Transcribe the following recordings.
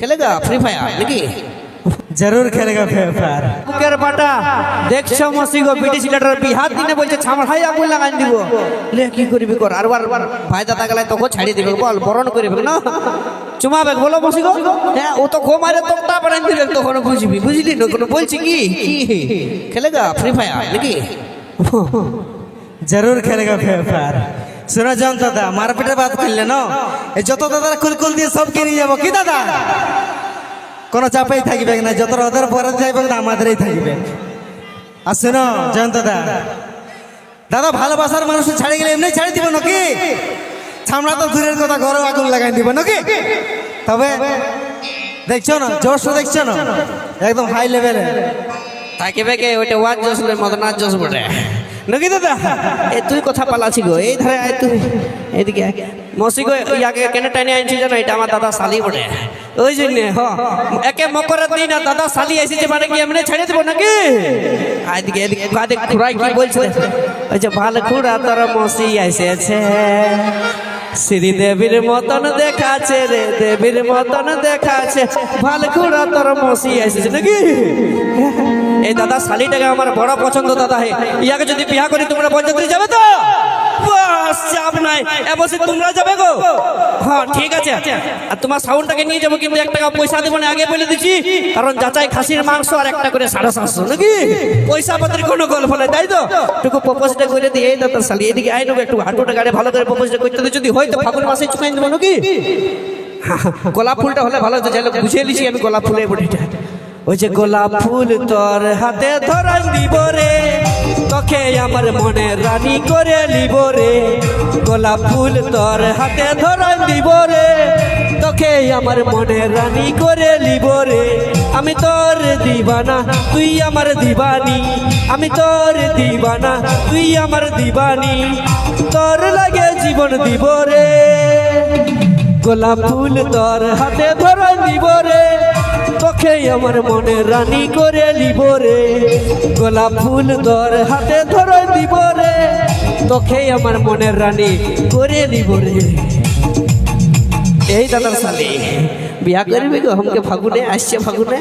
খেলেগা free fire নাকি জরুর খেলেগা free fire কুকের পাটা দেখছ মসি গো সিলেটার বিহার দিনে বলছে ছামড় হাই আগুন লাগাই দিব লে কি করবি কর আর বার বার ভাই দাদা তো তোকে ছাড়ি দিবে বল বরণ করিবে না চুমাবে বলো মসিগো হ্যাঁ ও তো ঘুমারে তো তা বানাই দিবে তখন বুঝবি বুঝলি না কোনো বলছি কি খেলেগা ফ্রি ফায়ার নাকি জরুর খেলেগা ফ্রি ফায়ার শোনা জান দাদা, মারপিটের বাদ করলে না? এই যত দাদা কুল কুল দিয়ে সবকে নিয়ে যাব। কি দাদা? কোনো চাপেই থাকবে না, যত ওদের পরে যাইবে না, আমাদেরই থাকবে। আর শোনো জয়ন্ত দাদা দাদা ভালোবাসার মানুষ ছাড়ে গেলে এমনি ছাড়ি দিব নাকি? ছামড়া তো দূরের কথা ঘরে আগুন লাগাই দিব নাকি? তবে দেখছ না, জোশ দেখছ না? একদম হাই লেভেলে থাকিবে কে? ওইটা ওয়াজ জসলে মদনাথ জস বটে। নাকি দাদা? এ তুই কথা পালাছি গো এই ধারে আয় তুই। এদিকে। মসি গো ইয়াকে কেনে টাইনে আনছি জানো এটা আমার দাদা শালি বটে। ওই জন্যে হ। একে মকরের দিন আর দাদা শালি এসেছে মানে কি এমনি ছেড়ে দেবো নাকি? এদিকে এদিকে কাদে খুড়াই কি বলছে? ওই যে ভালো খুড়া তোর মসি এসেছে শ্রী দেবীর মতন দেখাছে রে দেবীর মতন দেখাছে ভালো খুড়া তোর মসি এসেছে নাকি? এই দাদা শালিটাকে আমার বড় পছন্দ দাদা হে। ইয়াকে যদি বিয়া করি, তোমরা বরযাত্রী যাবে তো? চাপ নাই। তোমরা যাবে গো? হ্যাঁ ঠিক আছে। আর তোমার সাউন্ডটাকে নিয়ে যাব টাকা পয়সা না, আগে বলে দিচ্ছি। কারণ যাচাই খাসির মাংস আর একটা করে সাড়ে সাতশো তাই তো? করে দিয়ে দাদা শালি এদিকে একটু গাড়ি ভালো করে যদি হয় ফাগুন মাসে চুকাই দেবো, নাকি? গোলাপ ফুলটা হলে ভালো হতো, যাই বুঝিয়ে লিছি আমি গোলাপ ফুলের বটিটা ওই যে গোলাপ ফুল তোর হাতে ধরাই দিব রে। তোকে আমার মনে রানী করে নিব রে। গোলাপ ফুল তোর হাতে ধরাই দিব রে। তোকে আমার মনে রানী করে নিব রে। আমি তোর দিবানা, তুই আমার দিবানি। আমি তোর দিবানা, তুই আমার দিবানি। তোর লাগে জীবন দিব রে। গোলাপ ফুল তোর হাতে ধরে নিব রে। তোকে আমার মনে রানী করে নিব রে। গোলাপ ফুল তোর হাতে ধরে দিব রে। তোকে আমার মনে রানী করে লিব রে। এই দাদার সালে বিয়া করবি গো আমাকে ফাগুনে আসছে ফাগুনে।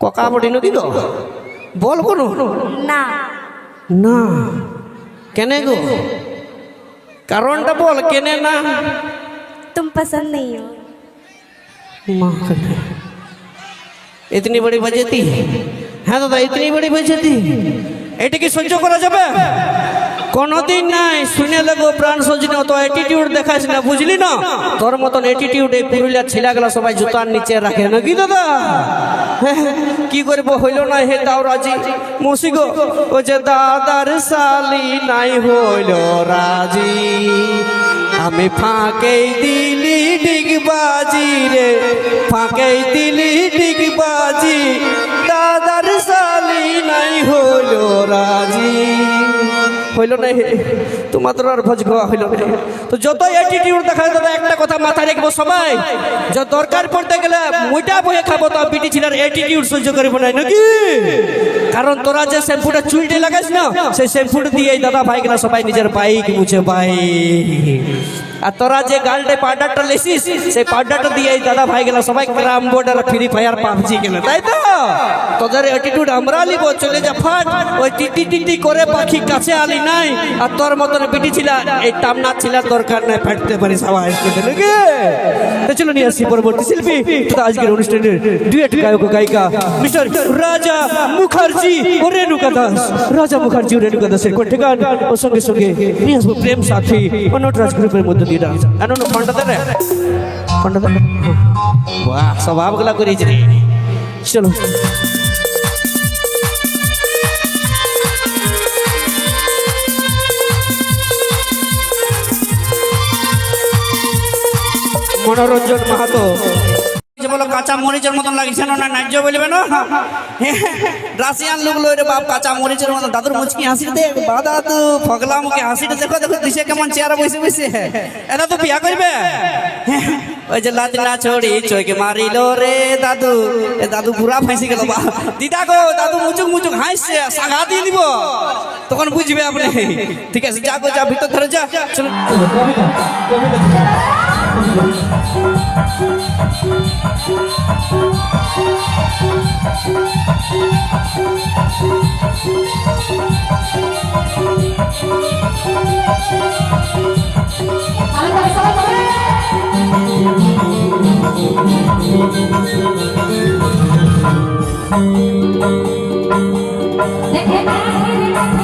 ককা বটিনো কি গো? বল কোনো না। না। কেনে গো? কারণটা বল কেনে না? तुम पसंद नहीं हो माँ इतनी बड़ी बजेती হ্যাঁ দাদা ইতনি বড়ি বেজেতি এটা কি সহ্য করা যাবে কোনদিন নাই শুনে লাগো প্রাণ সজনে অত অ্যাটিটিউড দেখাস না বুঝলি না তোর মতন অ্যাটিটিউড এই পুরুলিয়া ছেলেগুলা সবাই জুতার নিচে রাখে নাকি দাদা হ্যাঁ, কি করবো হইল না হে তাও রাজি মুসি গো ও যে দাদার সালি নাই হইল রাজি আমি ফাঁকেই দিলি ডিগবাজি রে। ফাঁকেই দিলি ডিগবাজি দাদার সালি নাই হইল রাজি। হইল না হে তোমার তো আর ভোজ খাওয়া হইল তো যত অ্যাটিটিউড দেখা দাদা একটা কথা মাথায় রাখব সবাই। যে দরকার পড়তে গেলে মুইটা বয়ে খাব তো বিটি ছিলার অ্যাটিটিউড সহ্য করব না, নাকি? কারণ তোরা যে শ্যাম্পুটা চুলটে লাগাস না, সেই শ্যাম্পুটা দিয়ে এই দাদা ভাই গেলা সবাই নিজের বাইক মুছে ভাই আর তোরা যে গালটে পাউডারটা লেসিস সেই পাউডারটা দিয়ে দাদা ভাই গেল, সবাই carrom board Free Fire PUBG গেলে তাই তো? তোদের অ্যাটিটিউড আমরা লিব চলে যা, ফাট। ওই টিটি টিটি করে পাখি কাছে আলি নাই, আর তোর মতন বিটি ছিল, এই টামনা ছিল দরকার নাই, ফাটতে পারিস আওয়াজ করতে নাকি? তো চলো নিয়ে আসছি পরবর্তী শিল্পী। তথা আজকের অনুষ্ঠানের ডুয়েট গায়ক গায়িকা, মিস্টার রাজা মুখার্জি ও রেণুকা দাস। রাজা মুখার্জি ও রেণুকা দাসের কণ্ঠে গান, ও সঙ্গে সঙ্গে নিয়ে আসব প্রেম সাথী ও নটরাজ গ্রুপের মধ্যে। দিয়ে ডান্স আনো না পান্ডা দেন পান্ডা দেন বাহ স্বভাবগুলা করেছি রে চলো মনোরঞ্জন মাহাতো যে বলো কাঁচা মরিচের মতন লাগছে না ন্যায্য বলবে না? রাশিয়ান লোক লইরে বাপ, কাঁচা মরিচের মতন। দাদুর মুচকি হাসি দে বা দাদু ফগলা মুখে হাসিটা দেখো দেখো, দিশে কেমন চেয়ারে বসে বসে। এটা তো বিয়া করবে ওই যে লাতিনা ছড়ি চোখ মারিল রে দাদু। এ দাদু বুড়া ফাঁসি গেল বা দিদা গো, দাদু মুচুক মুচুক হাসছে সাগা দিয়ে দিব। তখন বুঝবে আপনি। ঠিক আছে, যা গো, যা, ভিতর ধরে, যা, চলো। Thank you.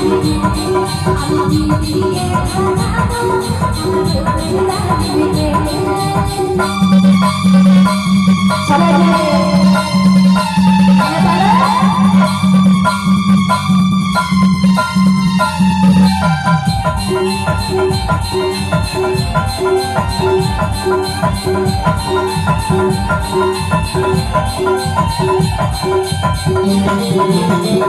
বন্ধু